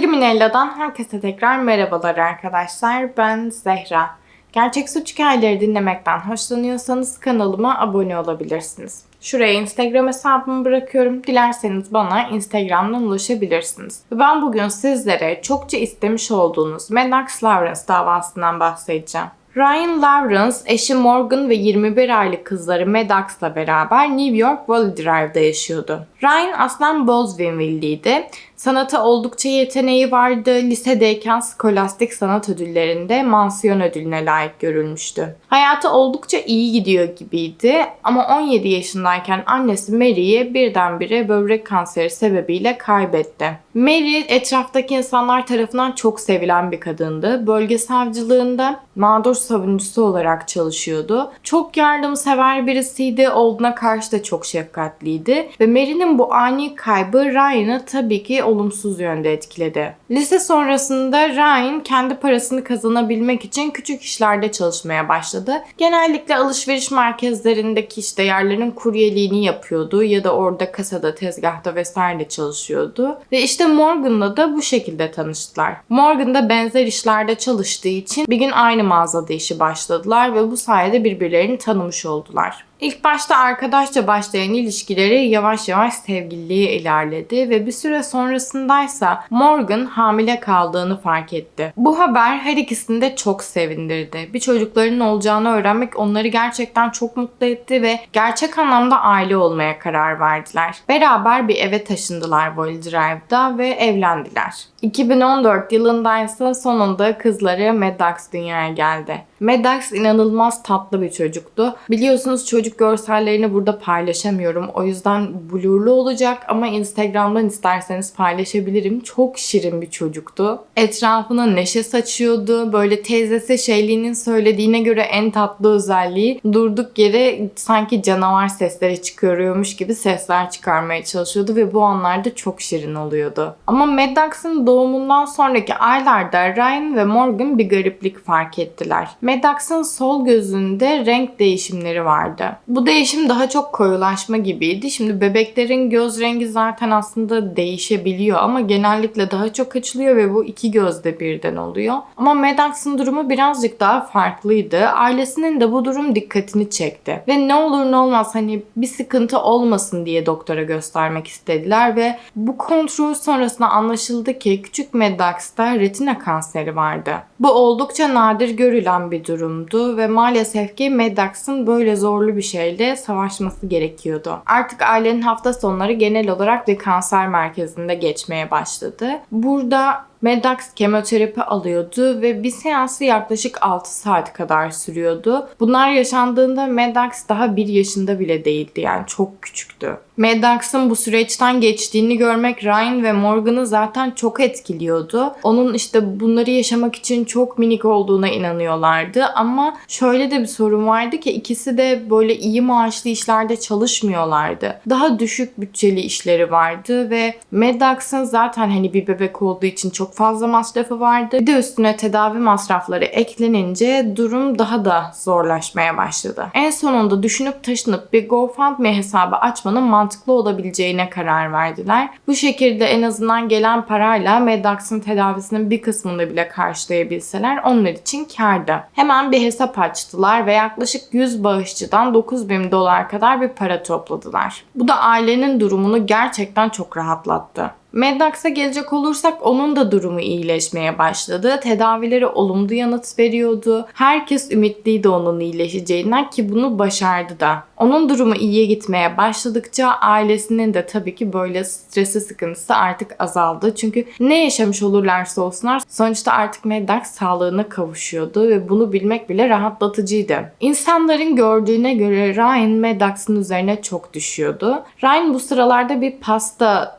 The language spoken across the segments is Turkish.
Kriminella'dan herkese tekrar merhabalar arkadaşlar. Ben Zehra. Gerçek suç hikayeleri dinlemekten hoşlanıyorsanız kanalıma abone olabilirsiniz. Şuraya Instagram hesabımı bırakıyorum. Dilerseniz bana Instagram'dan ulaşabilirsiniz. Ben bugün sizlere çokça istemiş olduğunuz Maddox Lawrence davasından bahsedeceğim. Ryan Lawrence, eşi Morgan ve 21 aylık kızları Maddox'la beraber New York Valley Drive'da yaşıyordu. Ryan aslen Boswell'liydi. Sanata oldukça yeteneği vardı. Lisedeyken skolastik sanat ödüllerinde mansiyon ödülüne layık görülmüştü. Hayatı oldukça iyi gidiyor gibiydi ama 17 yaşındayken annesi Mary'i birdenbire böbrek kanseri sebebiyle kaybetti. Mary etraftaki insanlar tarafından çok sevilen bir kadındı. Bölge savcılığında mağdur savunucusu olarak çalışıyordu. Çok yardımsever birisiydi. Oğluna karşı da çok şefkatliydi. Ve Mary'nin bu ani kaybı Ryan'ı tabii ki olumsuz yönde etkiledi. Lise sonrasında Ryan kendi parasını kazanabilmek için küçük işlerde çalışmaya başladı. Genellikle alışveriş merkezlerindeki işte yerlerin kuryeliğini yapıyordu ya da orada kasada, tezgahta vesaire çalışıyordu. Ve işte Morgan'la da bu şekilde tanıştılar. Morgan da benzer işlerde çalıştığı için bir gün aynı mağazada işi başladılar ve bu sayede birbirlerini tanımış oldular. İlk başta arkadaşça başlayan ilişkileri yavaş yavaş sevgililiğe ilerledi ve bir süre sonrasındaysa Morgan hamile kaldığını fark etti. Bu haber her ikisini de çok sevindirdi. Bir çocuklarının olacağını öğrenmek onları gerçekten çok mutlu etti ve gerçek anlamda aile olmaya karar verdiler. Beraber bir eve taşındılar Valley Drive'da ve evlendiler. 2014 yılında sonunda kızları Maddox dünyaya geldi. Maddox inanılmaz tatlı bir çocuktu. Biliyorsunuz çocuk görsellerini burada paylaşamıyorum. O yüzden blurlu olacak ama Instagram'dan isterseniz paylaşabilirim. Çok şirin bir çocuktu. Etrafına neşe saçıyordu. Böyle teyzesi Şeyli'nin söylediğine göre en tatlı özelliği durduk yere sanki canavar sesleri çıkarıyormuş gibi sesler çıkarmaya çalışıyordu ve bu anlarda çok şirin oluyordu. Ama Maddox'ın doğumundan sonraki aylarda Ryan ve Morgan bir gariplik fark ettiler. Maddox'ın sol gözünde renk değişimleri vardı. Bu değişim daha çok koyulaşma gibiydi. Şimdi bebeklerin göz rengi zaten aslında değişebiliyor ama genellikle daha çok açılıyor ve bu iki gözde birden oluyor. Ama Maddox'ın durumu birazcık daha farklıydı. Ailesinin de bu durum dikkatini çekti. Ve ne olur ne olmaz hani bir sıkıntı olmasın diye doktora göstermek istediler ve bu kontrol sonrasında anlaşıldı ki küçük Maddox'ta retina kanseri vardı. Bu oldukça nadir görülen bir durumdu ve maalesef ki Maddox'ın böyle zorlu bir şeyle savaşması gerekiyordu. Artık ailenin hafta sonları genel olarak bir kanser merkezinde geçmeye başladı. Burada Maddox kemoterapi alıyordu ve bir seansı yaklaşık 6 saat kadar sürüyordu. Bunlar yaşandığında Maddox daha 1 yaşında bile değildi yani çok küçüktü. Maddox'ın bu süreçten geçtiğini görmek Ryan ve Morgan'ı zaten çok etkiliyordu. Onun işte bunları yaşamak için çok minik olduğuna inanıyorlardı ama şöyle de bir sorun vardı ki ikisi de böyle iyi maaşlı işlerde çalışmıyorlardı. Daha düşük bütçeli işleri vardı ve Maddox'ın zaten hani bir bebek olduğu için çok fazla masrafı vardı. Bir de üstüne tedavi masrafları eklenince durum daha da zorlaşmaya başladı. En sonunda düşünüp taşınıp bir GoFundMe hesabı açmanın mantıklı olabileceğine karar verdiler. Bu şekilde en azından gelen parayla Maddox'ın tedavisinin bir kısmını bile karşılayabilseler onlar için kârdı. Hemen bir hesap açtılar ve yaklaşık 100 bağışçıdan 9000 dolar kadar bir para topladılar. Bu da ailenin durumunu gerçekten çok rahatlattı. Maddox'a gelecek olursak onun da durumu iyileşmeye başladı. Tedavileri olumlu yanıt veriyordu. Herkes ümitliydi onun iyileşeceğinden ki bunu başardı da. Onun durumu iyiye gitmeye başladıkça ailesinin de tabii ki böyle stresi sıkıntısı artık azaldı. Çünkü ne yaşamış olurlarsa olsunlar sonuçta artık Maddox sağlığına kavuşuyordu ve bunu bilmek bile rahatlatıcıydı. İnsanların gördüğüne göre Ryan Maddox'ın üzerine çok düşüyordu. Ryan bu sıralarda bir pasta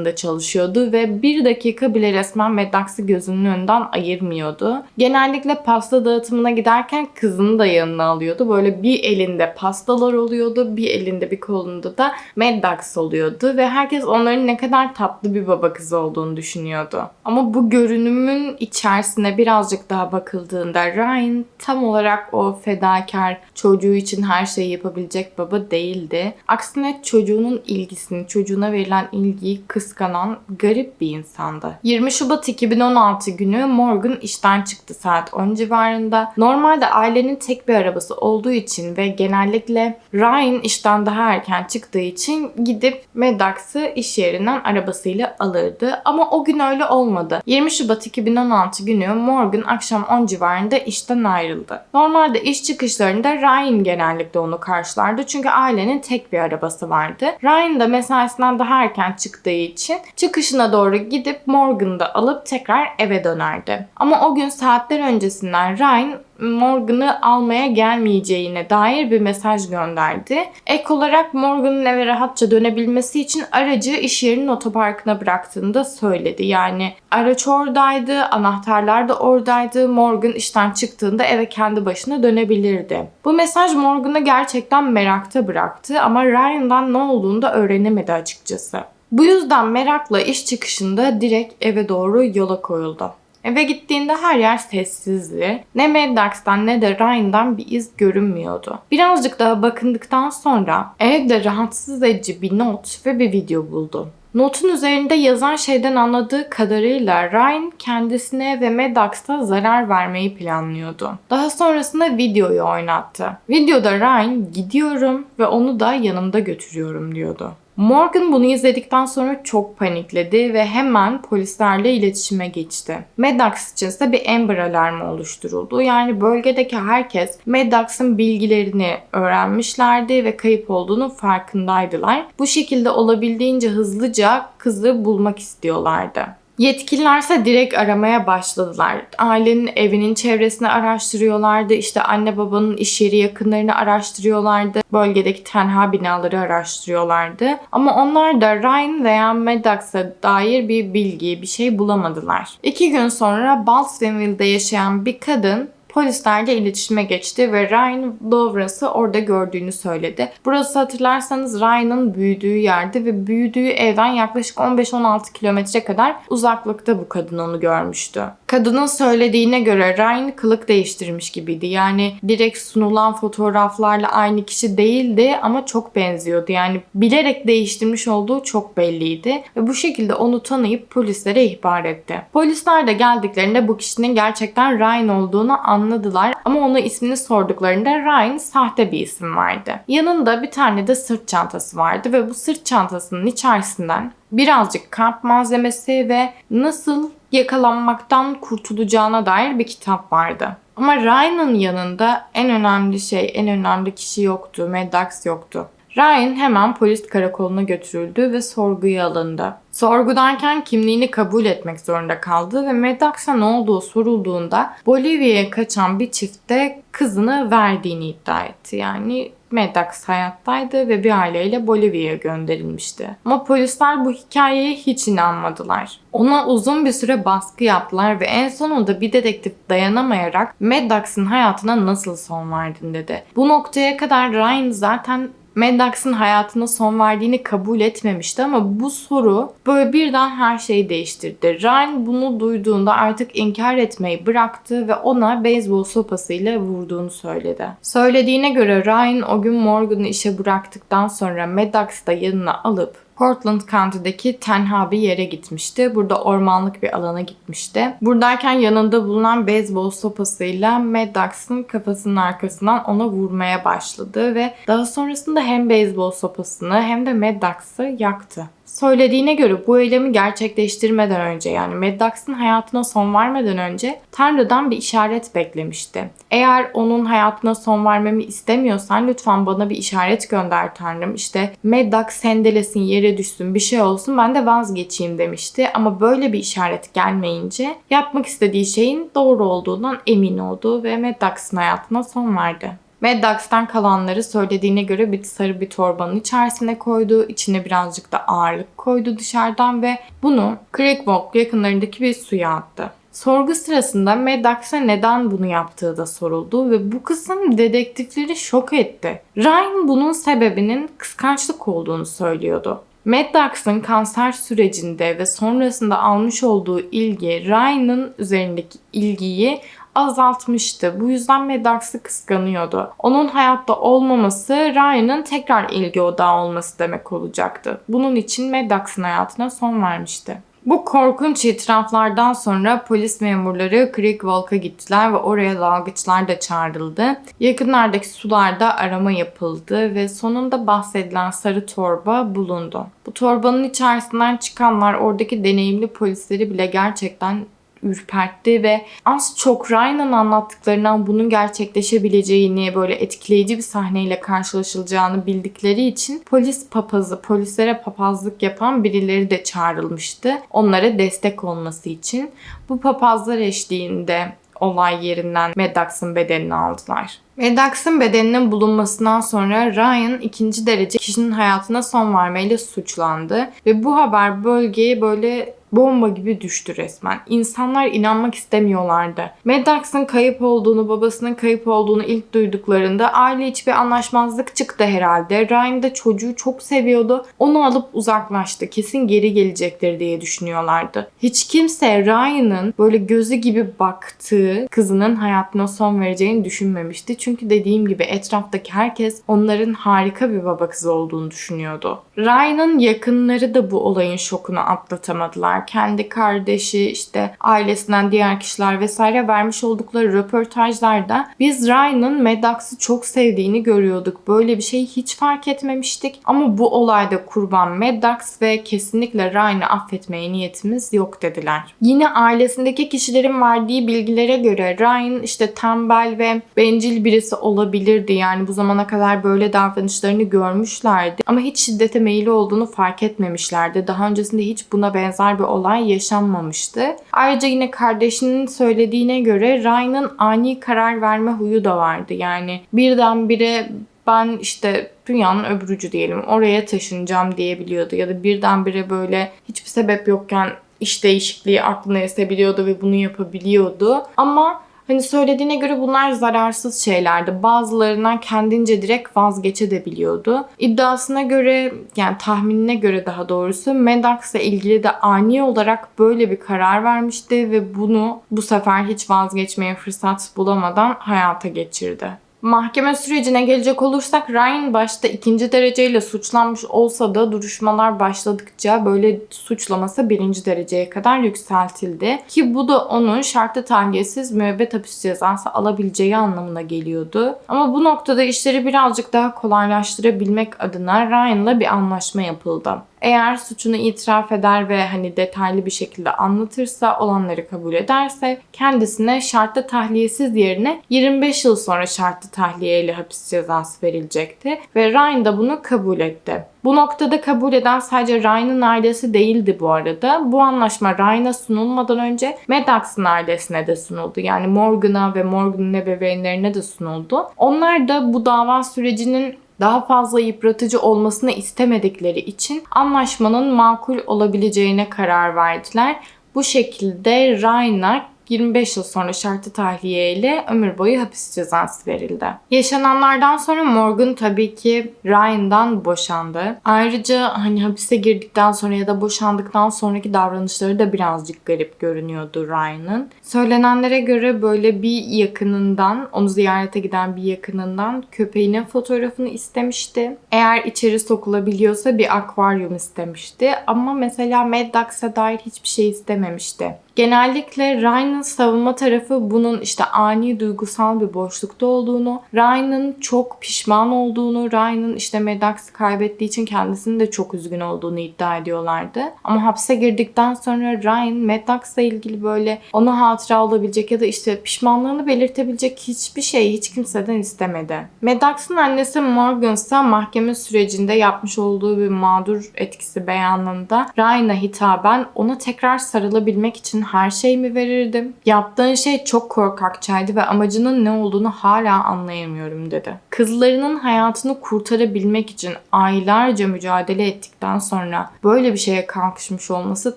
teslimatında çalışıyordu ve bir dakika bile resmen Maddox'ı gözünün önünden ayırmıyordu. Genellikle pasta dağıtımına giderken kızını da yanına alıyordu. Böyle bir elinde pastalar oluyordu, bir elinde bir kolunda da Maddox oluyordu ve herkes onların ne kadar tatlı bir baba kızı olduğunu düşünüyordu. Ama bu görünümün içerisine birazcık daha bakıldığında Ryan tam olarak o fedakar çocuğu için her şeyi yapabilecek baba değildi. Aksine çocuğunun ilgisini, çocuğuna verilen ilgiyi kıs kıskanan garip bir insandı. 20 Şubat 2016 günü Morgan işten çıktı saat 10 civarında. Normalde ailenin tek bir arabası olduğu için ve genellikle Ryan işten daha erken çıktığı için gidip Maddox'ı iş yerinden arabasıyla alırdı. Ama o gün öyle olmadı. 20 Şubat 2016 günü Morgan akşam 10 civarında işten ayrıldı. Normalde iş çıkışlarında Ryan genellikle onu karşılardı çünkü ailenin tek bir arabası vardı. Ryan da mesaisinden daha erken çıktığı için çıkışına doğru gidip Morgan'ı da alıp tekrar eve dönerdi. Ama o gün saatler öncesinden Ryan Morgan'ı almaya gelmeyeceğine dair bir mesaj gönderdi. Ek olarak Morgan'ın eve rahatça dönebilmesi için aracı iş yerinin otoparkına bıraktığını da söyledi. Yani araç oradaydı, anahtarlar da oradaydı. Morgan işten çıktığında eve kendi başına dönebilirdi. Bu mesaj Morgan'ı gerçekten merakta bıraktı ama Ryan'dan ne olduğunu da öğrenemedi açıkçası. Bu yüzden merakla iş çıkışında direkt eve doğru yola koyuldu. Eve gittiğinde her yer sessizdi. Ne Maddox'tan ne de Ryan'dan bir iz görünmüyordu. Birazcık daha bakındıktan sonra evde rahatsız edici bir not ve bir video buldu. Notun üzerinde yazan şeyden anladığı kadarıyla Ryan kendisine ve Maddox'a zarar vermeyi planlıyordu. Daha sonrasında videoyu oynattı. Videoda Ryan gidiyorum ve onu da yanımda götürüyorum diyordu. Morgan bunu izledikten sonra çok panikledi ve hemen polislerle iletişime geçti. Maddox için ise bir Amber alarmı oluşturuldu. Yani bölgedeki herkes Maddox'ın bilgilerini öğrenmişlerdi ve kayıp olduğunu farkındaydılar. Bu şekilde olabildiğince hızlıca kızı bulmak istiyorlardı. Yetkililerse direkt aramaya başladılar. Ailenin evinin çevresini araştırıyorlardı. İşte anne babanın iş yeri yakınlarını araştırıyorlardı. Bölgedeki tenha binaları araştırıyorlardı. Ama onlar da Ryan veya Maddox'a dair bir bilgi, bir şey bulamadılar. İki gün sonra Baldwinville'de yaşayan bir kadın polislerle iletişime geçti ve Ryan Lawrence'ı orada gördüğünü söyledi. Burası hatırlarsanız Ryan'ın büyüdüğü yerde ve büyüdüğü evden yaklaşık 15-16 kilometre kadar uzaklıkta bu kadın onu görmüştü. Kadının söylediğine göre Ryan kılık değiştirmiş gibiydi. Yani direkt sunulan fotoğraflarla aynı kişi değildi ama çok benziyordu. Yani bilerek değiştirmiş olduğu çok belliydi ve bu şekilde onu tanıyıp polislere ihbar etti. Polisler de geldiklerinde bu kişinin gerçekten Ryan olduğunu anlamıştı anladılar ama ona ismini sorduklarında Ryan sahte bir isim vardı. Yanında bir tane de sırt çantası vardı ve bu sırt çantasının içerisinden birazcık kamp malzemesi ve nasıl yakalanmaktan kurtulacağına dair bir kitap vardı. Ama Ryan'ın yanında en önemli şey, en önemli kişi yoktu. Maddox yoktu. Ryan hemen polis karakoluna götürüldü ve sorguya alındı. Sorgudarken kimliğini kabul etmek zorunda kaldı ve Maddox'a ne olduğu sorulduğunda Bolivya'ya kaçan bir çifte kızını verdiğini iddia etti. Yani Maddox hayattaydı ve bir aileyle Bolivya'ya gönderilmişti. Ama polisler bu hikayeye hiç inanmadılar. Ona uzun bir süre baskı yaptılar ve en sonunda bir dedektif dayanamayarak Maddox'ın hayatına nasıl son verdin dedi. Bu noktaya kadar Ryan zaten Maddox'ın hayatına son verdiğini kabul etmemişti ama bu soru böyle birden her şeyi değiştirdi. Ryan bunu duyduğunda artık inkar etmeyi bıraktı ve ona beyzbol sopasıyla vurduğunu söyledi. Söylediğine göre Ryan o gün Morgan'ı işe bıraktıktan sonra Maddox'ı da yanına alıp Portland County'deki tenha bir yere gitmişti. Burada ormanlık bir alana gitmişti. Buradayken yanında bulunan beyzbol sopasıyla Maddox'ın kafasının arkasından ona vurmaya başladı ve daha sonrasında hem beyzbol sopasını hem de Maddox'ı yaktı. Söylediğine göre bu eylemi gerçekleştirmeden önce yani Maddox'ın hayatına son vermeden önce Tanrı'dan bir işaret beklemişti. Eğer onun hayatına son vermemi istemiyorsan lütfen bana bir işaret gönder Tanrım. İşte Maddox sendelesin, yere düşsün, bir şey olsun ben de vazgeçeyim demişti. Ama böyle bir işaret gelmeyince yapmak istediği şeyin doğru olduğundan emin oldu ve Maddox'ın hayatına son verdi. Maddox'tan kalanları söylediğine göre bir sarı bir torbanın içerisine koydu. İçine birazcık da ağırlık koydu dışarıdan ve bunu Walk yakınlarındaki bir suya attı. Sorgu sırasında Maddox'a neden bunu yaptığı da soruldu ve bu kısım dedektifleri şok etti. Ryan bunun sebebinin kıskançlık olduğunu söylüyordu. Maddox'ın kanser sürecinde ve sonrasında almış olduğu ilgi Ryan'ın üzerindeki ilgiyi azaltmıştı. Bu yüzden Maddox'ı kıskanıyordu. Onun hayatta olmaması Ryan'ın tekrar ilgi odağı olması demek olacaktı. Bunun için Maddox'ın hayatına son vermişti. Bu korkunç itiraflardan sonra polis memurları Creekwalk'a gittiler ve oraya dalgıçlar da çağrıldı. Yakınlardaki sularda arama yapıldı ve sonunda bahsedilen sarı torba bulundu. Bu torbanın içerisinden çıkanlar oradaki deneyimli polisleri bile gerçekten ürpertti ve az çok Ryan'ın anlattıklarından bunun gerçekleşebileceğini böyle etkileyici bir sahneyle karşılaşılacağını bildikleri için polis papazı, polislere papazlık yapan birileri de çağrılmıştı. Onlara destek olması için. Bu papazlar eşliğinde olay yerinden Maddox'ın bedenini aldılar. Maddox'ın bedeninin bulunmasından sonra Ryan ikinci derece kişinin hayatına son vermeyle suçlandı ve bu haber bölgeye böyle bomba gibi düştü resmen. İnsanlar inanmak istemiyorlardı. Maddox'ın kayıp olduğunu, babasının kayıp olduğunu ilk duyduklarında aile içi bir anlaşmazlık çıktı herhalde. Ryan da çocuğu çok seviyordu. Onu alıp uzaklaştı. Kesin geri gelecektir diye düşünüyorlardı. Hiç kimse Ryan'ın böyle gözü gibi baktığı kızının hayatına son vereceğini düşünmemişti. Çünkü dediğim gibi etraftaki herkes onların harika bir baba kızı olduğunu düşünüyordu. Ryan'ın yakınları da bu olayın şokunu atlatamadılar. Kendi kardeşi, işte ailesinden diğer kişiler vesaire vermiş oldukları röportajlarda biz Ryan'ın Maddox'ı çok sevdiğini görüyorduk. Böyle bir şeyi hiç fark etmemiştik. Ama bu olayda kurban Maddox ve kesinlikle Ryan'ı affetmeye niyetimiz yok dediler. Yine ailesindeki kişilerin verdiği bilgilere göre Ryan işte tembel ve bencil birisi olabilirdi. Yani bu zamana kadar böyle davranışlarını görmüşlerdi. Ama hiç şiddete meyilli olduğunu fark etmemişlerdi. Daha öncesinde hiç buna benzer bir olay yaşanmamıştı. Ayrıca yine kardeşinin söylediğine göre Ryan'ın ani karar verme huyu da vardı. Yani birdenbire ben işte dünyanın öbürücü diyelim oraya taşınacağım diyebiliyordu. Ya da birdenbire böyle hiçbir sebep yokken iş değişikliği aklına esebiliyordu ve bunu yapabiliyordu. Ama Hani söylediğine göre bunlar zararsız şeylerdi. Bazılarından kendince direkt vazgeçebiliyordu. İddiasına göre yani tahminine göre daha doğrusu Maddox'la ilgili de ani olarak böyle bir karar vermişti ve bunu bu sefer hiç vazgeçmeye fırsat bulamadan hayata geçirdi. Mahkeme sürecine gelecek olursak Ryan başta ikinci dereceyle suçlanmış olsa da duruşmalar başladıkça böyle suçlaması birinci dereceye kadar yükseltildi. Ki bu da onun şartlı tahliyesiz müebbet hapis cezası alabileceği anlamına geliyordu. Ama bu noktada işleri birazcık daha kolaylaştırabilmek adına Ryan'la bir anlaşma yapıldı. Eğer suçunu itiraf eder ve hani detaylı bir şekilde anlatırsa, olanları kabul ederse kendisine şartlı tahliyesiz yerine 25 yıl sonra şartlı tahliyeyle hapis cezası verilecekti ve Ryan da bunu kabul etti. Bu noktada kabul eden sadece Ryan'ın ailesi değildi bu arada. Bu anlaşma Ryan'a sunulmadan önce Maddox'ın ailesine de sunuldu. Yani Morgan'a ve Morgan'ın ebeveynlerine de sunuldu. Onlar da bu dava sürecinin daha fazla yıpratıcı olmasını istemedikleri için anlaşmanın makul olabileceğine karar verdiler. Bu şekilde Ryan'a 25 yıl sonra şartlı tahliye ile ömür boyu hapis cezası verildi. Yaşananlardan sonra Morgan tabii ki Ryan'dan boşandı. Ayrıca hani hapise girdikten sonra ya da boşandıktan sonraki davranışları da birazcık garip görünüyordu Ryan'ın. Söylenenlere göre böyle bir yakınından, onu ziyarete giden bir yakınından köpeğinin fotoğrafını istemişti. Eğer içeri sokulabiliyorsa bir akvaryum istemişti. Ama mesela Maddox'a dair hiçbir şey istememişti. Genellikle Ryan'ın savunma tarafı bunun işte ani duygusal bir boşlukta olduğunu, Ryan'ın çok pişman olduğunu, Ryan'ın işte Maddox'ı kaybettiği için kendisinin de çok üzgün olduğunu iddia ediyorlardı. Ama hapse girdikten sonra Ryan Maddox'la ilgili böyle ona hatıra olabilecek ya da işte pişmanlığını belirtebilecek hiçbir şey hiç kimseden istemedi. Maddox'ın annesi Morgan ise mahkeme sürecinde yapmış olduğu bir mağdur etkisi beyanında Ryan'a hitaben ona tekrar sarılabilmek için her şey mi verirdim? Yaptığın şey çok korkakçaydı ve amacının ne olduğunu hala anlayamıyorum dedi. kızlarının hayatını kurtarabilmek için aylarca mücadele ettikten sonra böyle bir şeye kalkışmış olması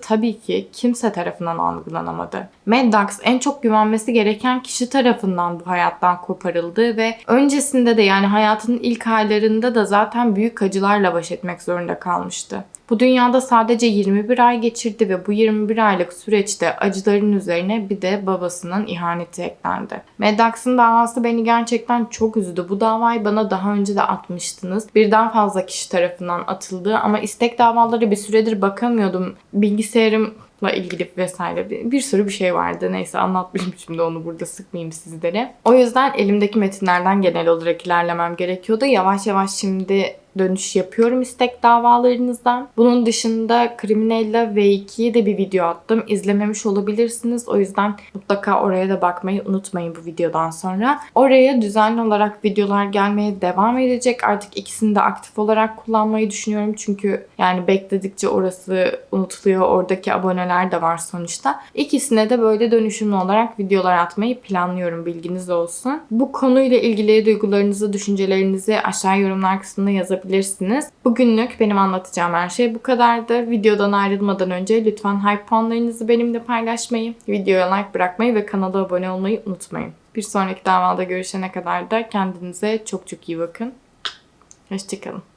tabii ki kimse tarafından algılanamadı. Maddox en çok güvenmesi gereken kişi tarafından bu hayattan koparıldı ve öncesinde de yani hayatının ilk aylarında da zaten büyük acılarla baş etmek zorunda kalmıştı. Bu dünyada sadece 21 ay geçirdi ve bu 21 aylık süreçte acıların üzerine bir de babasının ihaneti eklendi. Maddox'ın davası beni gerçekten çok üzdü. Bu davayı bana daha önce de atmıştınız. Birden fazla kişi tarafından atıldı ama istek davaları bir süredir bakamıyordum. Bilgisayarım ilgili vesaire bir, bir sürü bir şey vardı. Neyse anlatmışım şimdi onu burada sıkmayayım sizlere. O yüzden elimdeki metinlerden genel olarak ilerlemem gerekiyordu. Yavaş yavaş şimdi dönüş yapıyorum istek davalarınızdan. Bunun dışında Criminella V2'ye de bir video attım. İzlememiş olabilirsiniz. O yüzden mutlaka oraya da bakmayı unutmayın bu videodan sonra. Oraya düzenli olarak videolar gelmeye devam edecek. Artık ikisini de aktif olarak kullanmayı düşünüyorum. Çünkü yani bekledikçe orası unutuluyor. Oradaki aboneler de var sonuçta. İkisine de böyle dönüşümlü olarak videolar atmayı planlıyorum. Bilginiz olsun. Bu konuyla ilgili duygularınızı, düşüncelerinizi aşağı yorumlar kısmında yazabilirsiniz yapabilirsiniz. Bugünlük benim anlatacağım her şey bu kadardı. Videodan ayrılmadan önce lütfen hype puanlarınızı benimle paylaşmayı, videoya like bırakmayı ve kanala abone olmayı unutmayın. Bir sonraki davada görüşene kadar da kendinize çok çok iyi bakın. Hoşçakalın.